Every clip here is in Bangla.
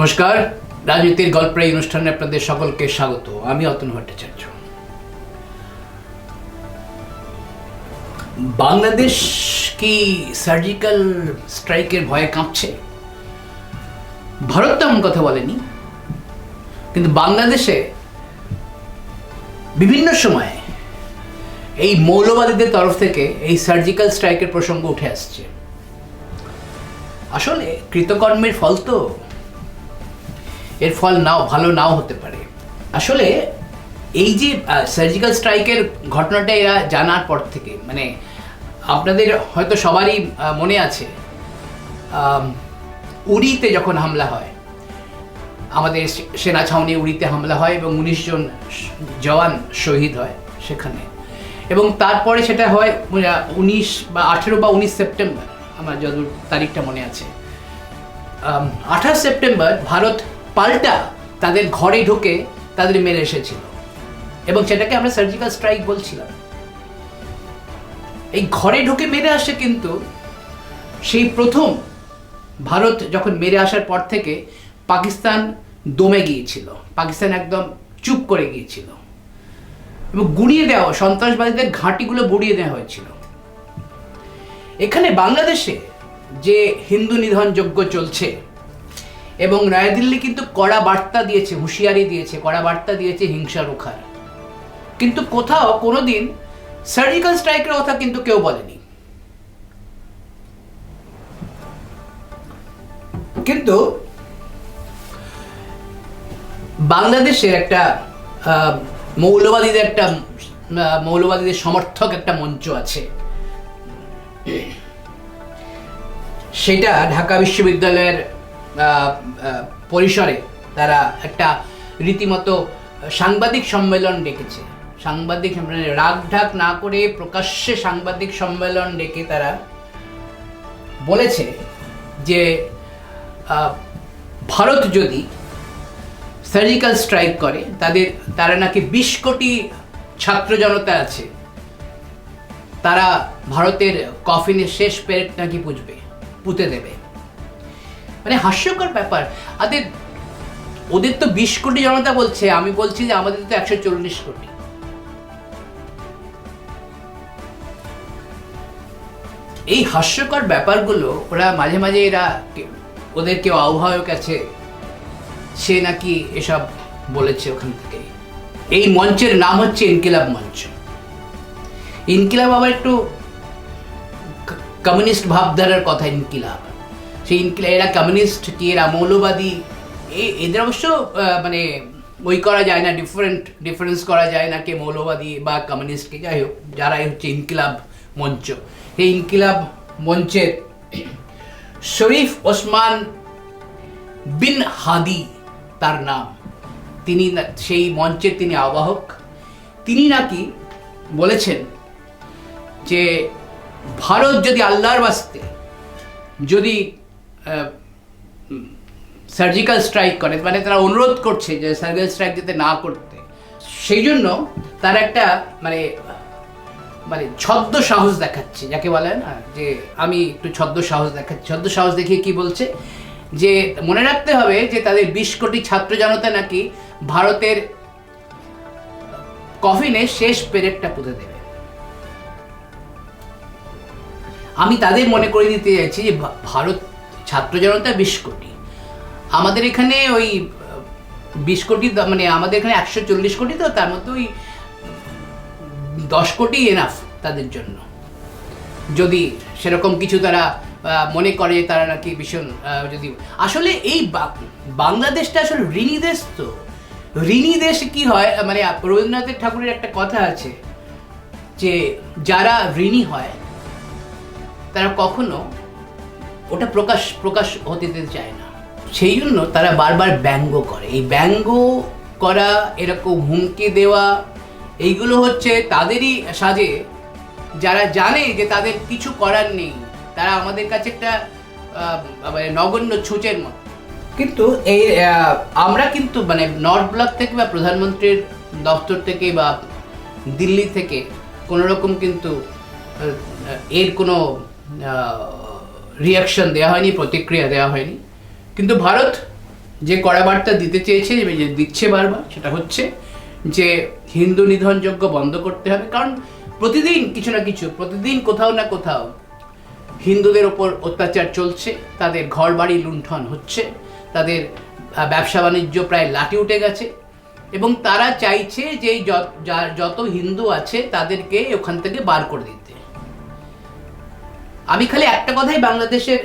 নমস্কার। রাজনীতির গল্পের এই অনুষ্ঠানে আপনাদের সকলকে স্বাগত। আমি অতন ভট্টাচার্য। বাংলাদেশ কি সার্জিক্যাল স্ট্রাইকের ভয়ে কাঁপছে? ভারত তেমন কথা বলেনি। কিন্তু বাংলাদেশে বিভিন্ন সময়ে এই মৌলবাদীদের তরফ থেকে এই সার্জিক্যাল স্ট্রাইকের প্রসঙ্গ উঠে আসছে। আসলে কৃতকর্মের ফল তো এর ফল নাও, ভালো নাও হতে পারে। আসলে এই যে সার্জিক্যাল স্ট্রাইকের ঘটনাটা এরা জানার পর থেকে মানে আপনাদের হয়তো সবারই মনে আছে উড়িতে যখন হামলা হয়, আমাদের সেনা ছাউনি উড়িতে হামলা হয় এবং উনিশ জন জওয়ান শহীদ হয় সেখানে। এবং তারপরে সেটা হয় উনিশ বা আঠেরো বা উনিশ সেপ্টেম্বর, আমার যদুর তারিখটা মনে আছে। আঠাশ সেপ্টেম্বর ভারত পাল্টা তাদের ঘরে ঢুকে তাদের মেরে এসেছিল। এবং সেটাকে আমরা সার্জিক্যাল স্ট্রাইক বলছিলাম। এই ঘরে ঢুকে মেরে আসে কিন্তু সেই প্রথম ভারত যখন মেরে আসার পর থেকে পাকিস্তান দমে গিয়েছিল। পাকিস্তান একদম চুপ করে গিয়েছিল। এবং গুড়িয়ে দেওয়া, সন্ত্রাসবাদীদের ঘাঁটিগুলো গুড়িয়ে দেওয়া হয়েছিল। এখানে বাংলাদেশে যে হিন্দু নিধন যজ্ঞ চলছে এবং নয়াদিল্লি কিন্তু কড়া বার্তা দিয়েছে, হুঁশিয়ারি দিয়েছে, কড়া বার্তা দিয়েছে হিংসা রুখার। কিন্তু কোথাও কোনোদিন সার্জিক্যাল স্ট্রাইকের কথা কিন্তু কেউ বলেনি। কিন্তু বাংলাদেশের একটা মৌলবাদীদের একটা মৌলবাদীদের সমর্থক একটা মঞ্চ আছে। সেটা ঢাকা বিশ্ববিদ্যালয়ের পরিসরে তারা একটা রীতিমতো সাংবাদিক সম্মেলন ডেকেছে। সাংবাদিক সম্মেলনে রাগ ঢাক না করে প্রকাশ্যে সাংবাদিক সম্মেলন ডেকে তারা বলেছে যে ভারত যদি সার্জিক্যাল স্ট্রাইক করে, তাদের, তারা নাকি বিশ কোটি ছাত্র জনতা আছে। তারা ভারতের কফিনের শেষ পেরেক নাকি পুজবে, পুঁতে দেবে। মানে হাস্যকর ব্যাপার। আদের, ওদের তো বিশ কোটি জনতা বলছে, আমি বলছি যে আমাদের তো একশো চল্লিশ কোটি। এই হাস্যকর ব্যাপারগুলো ওরা মাঝে মাঝে এরা ওদের কেউ আহ্বায়ক আছে, সে নাকি এসব বলেছে ওখান থেকে। এই মঞ্চের নাম হচ্ছে ইনকিলাব মঞ্চ। ইনকিলাব আবার একটু কমিউনিস্ট ভাবধারার কথা, ইনকিলাব। সেই এরা কমিউনিস্ট কি এরা মৌলবাদী এদের অবশ্য মানে ওই করা যায় না ডিফারেন্ট ডিফারেন্স করা যায় না কে মৌলবাদী বা কমিউনিস্টকে যাই হোক, যারাই হচ্ছে ইনকিলাব মঞ্চ। এই ইনকিলাব মঞ্চের শরীফ ওসমান বিন হাদি তার নাম। তিনি সেই মঞ্চের তিনি আবাহক। তিনি নাকি বলেছেন যে, ভারত যদি আল্লাহর বাস্তে যদি সার্জিক্যাল স্ট্রাইক করে মানে তারা অনুরোধ করছে যে সার্জিক্যাল স্ট্রাইক যাতে না করতে। সেই জন্য তার একটা মানে মানে ছদ্ম সাহস দেখাচ্ছে, যাকে বলে না, যে আমি একটু ছদ্ম সাহস দেখাচ্ছি। ছদ্ম সাহস দেখিয়ে কি বলছে? যে মনে রাখতে হবে যে তাদের বিশ কোটি ছাত্র জনতা নাকি ভারতের কফিনে শেষ পেরেকটা পুঁতে দেবে। আমি তাদের মনে করে দিতে চাইছি যে ভারত ছাত্র জনতা বিশ কোটি। আমাদের এখানে ওই বিশ কোটি মানে আমাদের এখানে একশো চল্লিশ কোটি তো তার মধ্যে ওই দশ কোটি এনাফ তাদের জন্য। যদি সেরকম কিছু তারা মনে করে তারা নাকি ভীষণ যদি আসলে এই বাংলাদেশটা আসলে ঋণী দেশ তো। ঋণী দেশ কি হয় মানে রবীন্দ্রনাথের ঠাকুরের একটা কথা আছে যে যারা ঋণী হয়, তারা কখনো ওটা প্রকাশ প্রকাশ হতে চায় না। সেই জন্য তারা বারবার ব্যঙ্গ করে। এই ব্যঙ্গ করা, এরকম হুমকি দেওয়া, এইগুলো হচ্ছে তাদেরই সাজে। যারা জানে যে তাদের কিছু করার নেই, তারা আমাদের কাছে একটা মানে নগণ্য ছুঁচের মতো। কিন্তু এই আমরা কিন্তু মানে নর্থ ব্লক থেকে বা প্রধানমন্ত্রীর দপ্তর থেকে বা দিল্লি থেকে কোনো রকম কিন্তু এর কোনো রিয়াকশন দেওয়া হয়নি, প্রতিক্রিয়া দেওয়া হয়নি। কিন্তু ভারত যে কড়া বার্তা দিতে চেয়েছে, যে দিচ্ছে বারবার, সেটা হচ্ছে যে হিন্দু নিধনযোগ্য বন্ধ করতে হবে। কারণ প্রতিদিন কিছু না কিছু, প্রতিদিন কোথাও না কোথাও হিন্দুদের ওপর অত্যাচার চলছে, তাদের ঘর বাড়ি লুণ্ঠন হচ্ছে, তাদের ব্যবসা বাণিজ্য প্রায় লাঠি উঠে গেছে। এবং তারা চাইছে যে, যত হিন্দু আছে, তাদেরকে ওখান থেকে বার করে দিতে। আমি খালি একটা কথাই বাংলাদেশের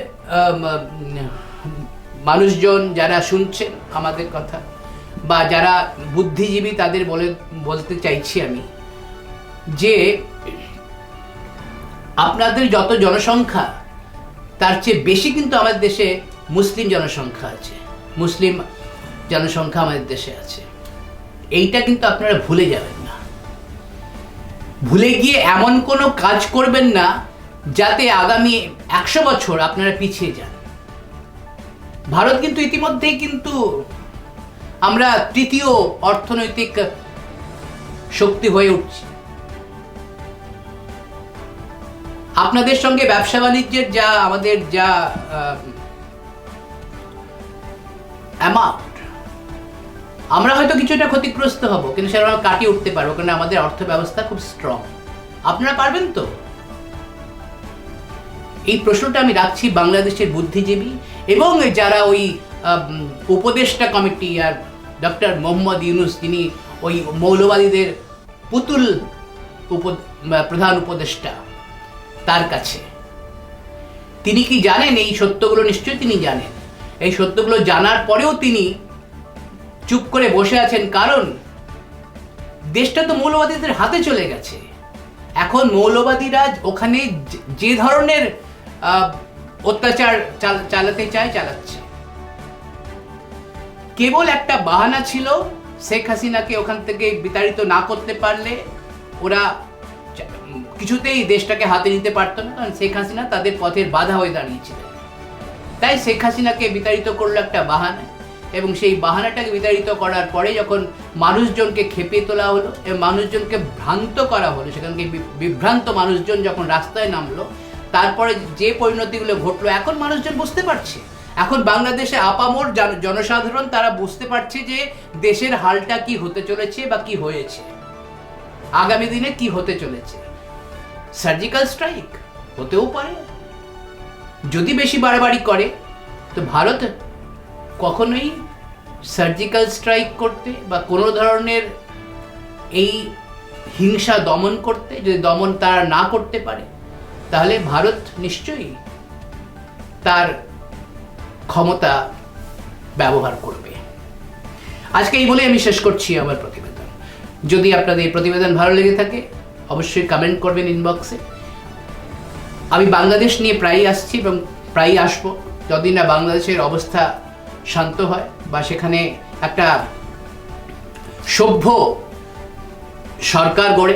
মানুষজন যারা শুনছেন আমাদের কথা বা যারা বুদ্ধিজীবী তাদের বলে, বলতে চাইছি আমি যে আপনাদের যত জনসংখ্যা, তার চেয়ে বেশি কিন্তু আমাদের দেশে মুসলিম জনসংখ্যা আছে। মুসলিম জনসংখ্যা আমাদের দেশে আছে। এইটা কিন্তু আপনারা ভুলে যাবেন না। ভুলে গিয়ে এমন কোনো কাজ করবেন না যাতে আগামী একশো বছর আপনারা পিছিয়ে যান। ভারত কিন্তু ইতিমধ্যেই কিন্তু আমরা তৃতীয় অর্থনৈতিক শক্তি হয়ে উঠছি। আপনাদের সঙ্গে ব্যবসা বাণিজ্যের যা আমাদের যা অ্যামাউন্ট আমরা হয়তো কিছুটা ক্ষতিগ্রস্ত হব, কিন্তু সেটা আমরা কাটিয়ে উঠতে পারব কারণ আমাদের অর্থ ব্যবস্থা খুব স্ট্রং আপনারা পারবেন তো? এই প্রশ্নটা আমি রাখছি বাংলাদেশের বুদ্ধিজীবী এবং যারা ওই উপদেষ্টা কমিটি আর ডক্টর মোহাম্মদ ইউনুস তিনি ওই মৌলবাদীদের পুতুল উপ প্রধান উপদেষ্টা তার কাছে, তিনি কি জানেন এই সত্যগুলো? নিশ্চয়ই তিনি জানেন। এই সত্যগুলো জানার পরেও তিনি চুপ করে বসে আছেন, কারণ দেশটা তো মৌলবাদীদের হাতে চলে গেছে। এখন মৌলবাদীরা ওখানে যে- ধরনের অত্যাচার চালাতে চায়, চালাচ্ছে। কেবল একটা বাহানা ছিল, শেখ হাসিনাকে ওখান থেকে বিতাড়িত না করতে পারলে ওরা কিছুতেই দেশটাকে হাতে নিতে পারতো না, কারণ শেখ হাসিনা তাদের পথের বাধা হয়ে দাঁড়িয়েছিল। তাই শেখ হাসিনাকে বিতাড়িত করল একটা বাহানা এবং সেই বাহানাটাকে বিতাড়িত করার পরে যখন মানুষজনকে খেপিয়ে তোলা হলো এবং মানুষজনকে ভ্রান্ত করা হলো, সেখানকে বিভ্রান্ত মানুষজন যখন রাস্তায় নামলো তারপরে যে পরিণতিগুলো ঘটলো, এখন মানুষজন বুঝতে পারছে। এখন বাংলাদেশে আপামোর জনসাধারণ তারা বুঝতে পারছে যে দেশের হালটা কি হতে চলেছে বা কি হয়েছে। আগামী দিনে কি হতে চলেছে। সার্জিক্যাল স্ট্রাইক হতেও পারে। যদি বেশি বাড়াবাড়ি করে, তো ভারত কখনোই সার্জিক্যাল স্ট্রাইক করতে বা কোনো ধরনের এই হিংসা দমন করতে, যদি দমন তারা না করতে পারে তাহলে ভারত নিশ্চয়ই তার ক্ষমতা ব্যবহার করবে। আজকে এই বলে আমি শেষ করছি আমার প্রতিবেদন। যদি আপনাদের এই প্রতিবেদন ভালো লেগে থাকে, অবশ্যই কমেন্ট করবেন ইনবক্সে আমি বাংলাদেশ নিয়ে প্রায়ই আসছি এবং প্রায়ই আসব। যতদিন না বাংলাদেশের অবস্থা শান্ত হয় বা সেখানে একটা সভ্য সরকার গড়ে,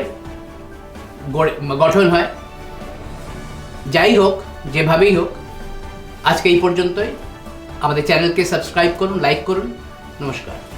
গঠন হয় যাই হোক যেভাবেই হোক আজকে এই পর্যন্তই। আমাদের চ্যানেলকে সাবস্ক্রাইব করুন লাইক করুন। নমস্কার।